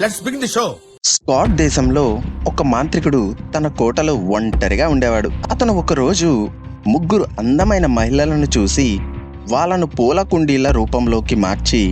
Let's begin the show స్కాట్ దేశంలో ఒక మాంత్రికుడు తన కోటలో ఒంటరిగా ఉండేవాడు. అతను ఒకరోజు ముగ్గురు అందమైన మహిళలను చూసి వాళ్ళను పూల కుండీల రూపంలోకి మార్చి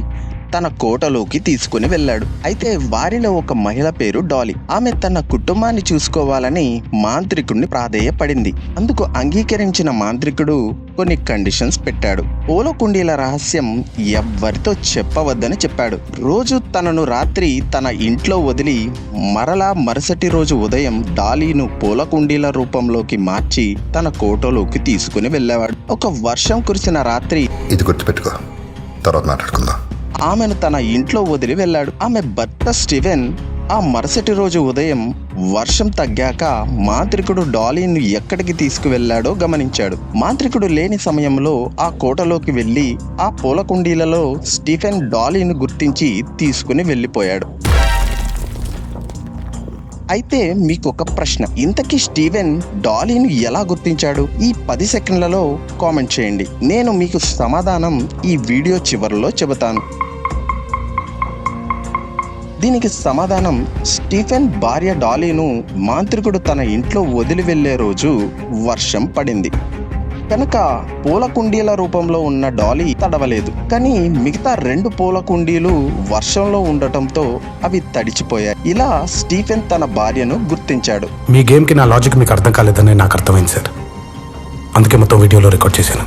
తన కోటలోకి తీసుకుని వెళ్ళాడు. అయితే వారిలో ఒక మహిళ పేరు డాలీ. ఆమె తన కుటుంబాన్ని చూసుకోవాలని మాంత్రికుడిని ప్రాధేయపడింది. అందుకు అంగీకరించిన మాంత్రికుడు కొన్ని కండిషన్స్ పెట్టాడు. పూలకుండీల రహస్యం ఎవ్వరితో చెప్పవద్దని చెప్పాడు. రోజు తనను రాత్రి తన ఇంట్లో వదిలి మరలా మరుసటి రోజు ఉదయం డాలీను పూల కుండీల రూపంలోకి మార్చి తన కోటలోకి తీసుకుని వెళ్ళేవాడు. ఒక వర్షం కురిసిన రాత్రి ఇది గుర్తుపెట్టుకో. తర్వాత మాట్లాడుకుందాం. ఆమెను తన ఇంట్లో వదిలి వెళ్ళాడు. ఆమె భర్త స్టీవెన్ ఆ మరుసటి రోజు ఉదయం వర్షం తగ్గాక మాంత్రికుడు డాలీను ఎక్కడికి తీసుకువెళ్ళాడో గమనించాడు. మాంత్రికుడు లేని సమయంలో ఆ కోటలోకి వెళ్ళి ఆ పూల కుండీలలో స్టీఫెన్ డాలీను గుర్తించి తీసుకుని వెళ్ళిపోయాడు. అయితే మీకు ఒక ప్రశ్న. ఇంతకీ స్టీవెన్ డాలీను ఎలా గుర్తించాడు? ఈ పది సెకండ్లలో కామెంట్ చేయండి. నేను మీకు సమాధానం ఈ వీడియో చివరిలో చెబుతాను. దీనికి సమాధానం స్టీఫెన్ భార్య డాలీను మాంత్రికుడు తన ఇంట్లో వదిలి వెళ్ళే రోజు వర్షం పడింది. కనుక పూల కుండీల రూపంలో ఉన్న డాలీ తడవలేదు. కానీ మిగతా రెండు పూల కుండీలు వర్షంలో ఉండటంతో అవి తడిచిపోయాయి. ఇలా స్టీఫెన్ తన భార్యను గుర్తించాడు. మీ గేమ్కి నా లాజిక్ మీకు అర్థం కాలేదని నాకు అర్థమైంది సార్. అందుకే మొత్తం వీడియోలో రికార్డ్ చేశాను.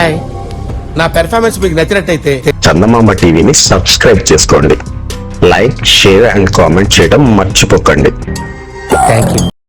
హాయ్ నా పెర్ఫార్మెన్స్ మీకు నచ్చినట్టయితే చందమామ టీవీని సబ్స్క్రైబ్ చేసుకోండి. లైక్ షేర్ అండ్ కామెంట్ చేయడం మర్చిపోకండి. Thank you